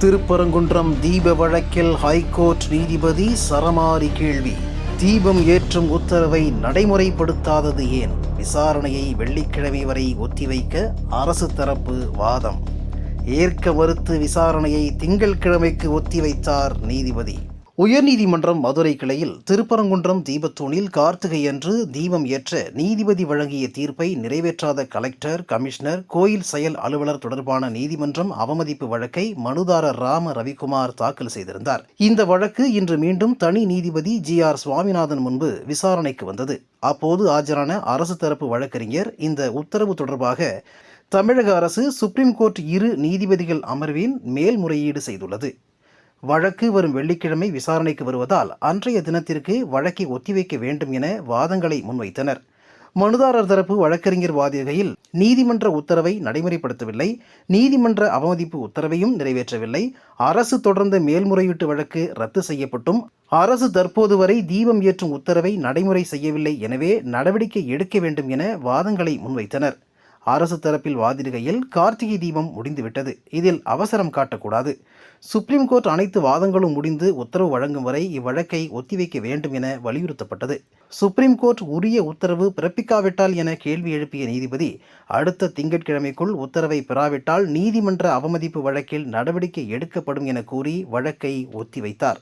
திருப்பரங்குன்றம் தீப வழக்கில் ஹைகோர்ட் நீதிபதி சரமாரி கேள்வி. தீபம் ஏற்றும் உத்தரவை நடைமுறைப்படுத்தாதது ஏன்? விசாரணையை வெள்ளிக்கிழமை வரை ஒத்திவைக்க அரசு தரப்பு வாதம். ஏற்க மறுத்து விசாரணையை திங்கட்கிழமைக்கு ஒத்திவைத்தார் நீதிபதி. உயர்நீதிமன்றம் மதுரை கிளையில் திருப்பரங்குன்றம் தீபத்தூணில் கார்த்திகை அன்று தீபம் ஏற்ற நீதிபதி வழங்கிய தீர்ப்பை நிறைவேற்றாத கலெக்டர் கமிஷனர் கோயில் செயல் அலுவலர் தொடர்பான நீதிமன்றம் அவமதிப்பு வழக்கை மனுதாரர் ராம ரவிக்குமார் தாக்கல் செய்திருந்தார். இந்த வழக்கு இன்று மீண்டும் தனி நீதிபதி ஜி ஆர் சுவாமிநாதன் முன்பு விசாரணைக்கு வந்தது. அப்போது ஆஜரான அரசு தரப்பு வழக்கறிஞர் இந்த உத்தரவு தொடர்பாக தமிழக அரசு சுப்ரீம் கோர்ட் இரு நீதிபதிகள் அமர்வின் மேல்முறையீடு செய்துள்ளது. வழக்கு வரும் வெள்ளிக்கிழமை விசாரணைக்கு வருவதால் அன்றைய தினத்திற்கு வழக்கை ஒத்திவைக்க வேண்டும் என வாதங்களை முன்வைத்தனர். மனுதாரர் தரப்பு வழக்கறிஞர் வாதிகையில் நீதிமன்ற உத்தரவை நடைமுறைப்படுத்தவில்லை. நீதிமன்ற அவமதிப்பு உத்தரவையும் நிறைவேற்றவில்லை. அரசு தொடர்ந்த மேல்முறையீட்டு வழக்கு ரத்து செய்யப்பட்டும். அரசு தற்போது வரை தீபம் ஏற்றும் உத்தரவை நடைமுறை செய்யவில்லை. எனவே நடவடிக்கை எடுக்க வேண்டும் என வாதங்களை முன்வைத்தனர். அரசு தரப்பில் வாதிடுகையில் கார்த்திகை தீபம் முடிந்துவிட்டது. இதில் அவசரம் காட்டக்கூடாது. சுப்ரீம் கோர்ட் அனைத்து வாதங்களும் முடிந்து உத்தரவு வழங்கும் வரை இவ்வழக்கை ஒத்திவைக்க வேண்டும் என வலியுறுத்தப்பட்டது. சுப்ரீம் கோர்ட் உரிய உத்தரவு பிறப்பிக்காவிட்டால் என கேள்வி எழுப்பிய நீதிபதி அடுத்த திங்கட்கிழமைக்குள் உத்தரவை பெறாவிட்டால் நீதிமன்ற அவமதிப்பு வழக்கில் நடவடிக்கை எடுக்கப்படும் என கூறி வழக்கை ஒத்திவைத்தார்.